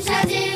সাজে।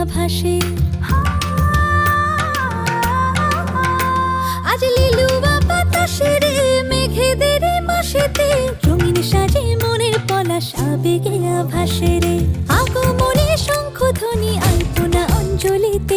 আভাসে আজ লিলুয়া বাতাসে রে মেঘেদের মাসেতে রঙিন সাজে মনের পলাশ আবেগে আভাসে রে। আগমনে শঙ্খ ধ্বনি আলপনা অঞ্জলিতে